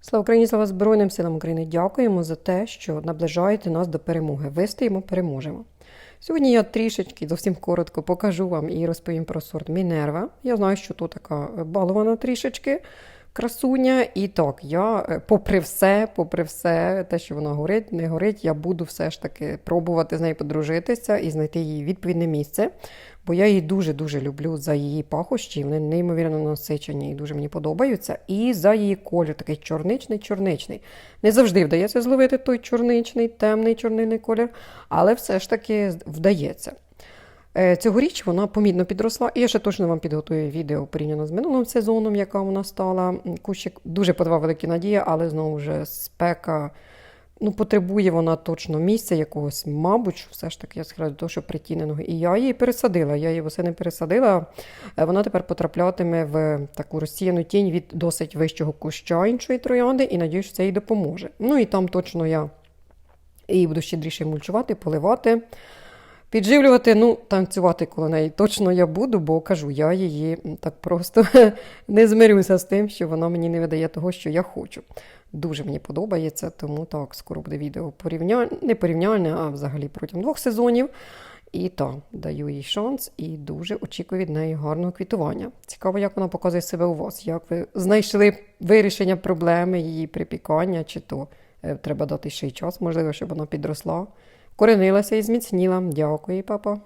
Слава Україні, слава Збройним силам України. Дякуємо за те, що наближаєте нас до перемоги. Вистоїмо, переможемо. Сьогодні я трішечки зовсім коротко покажу вам і розповім про сорт Мінерва. Я знаю, що тут така балована трішечки красуня. І так, я, е, попри все, попри все, те, що вона горить, не горить, я буду все ж таки пробувати з нею подружитися і знайти їй відповідне місце. Бо я її дуже-дуже люблю за її пахощі, вони неймовірно насичені і дуже мені подобаються. І за її колір, такий чорничний-чорничний. Не завжди вдається зловити той чорничний, темний чорнильний колір, але все ж таки вдається. Е, Цьогоріч вона помітно підросла, і я ще точно вам підготую відео порівняно з минулим сезоном, яка вона стала. Кущик дуже подавав великі надії, але знову ж спека. Ну, потребує вона точно місця якогось, мабуть, все ж таки я схиляю до того, що притіненого. І я її пересадила. Я її восени пересадила. Е, Вона тепер потраплятиме в таку розсіяну тінь від досить вищого куща іншої троянди, і надію, що це їй допоможе. Ну і там точно я її буду щедріше мульчувати, поливати. Підживлювати, ну, танцювати коло неї точно я буду, бо кажу, я її так просто не змирюся з тим, що вона мені не видає того, що я хочу. Дуже мені подобається, тому так, скоро буде відео порівняння, не порівняння, а взагалі протягом двох сезонів. І так, даю їй шанс і дуже очікую від неї гарного квітування. Цікаво, як вона показує себе у вас, як ви знайшли вирішення проблеми її припікання, чи то е, треба дати ще й час, можливо, щоб вона підросла, коренилася і зміцніла. Дякую, папа.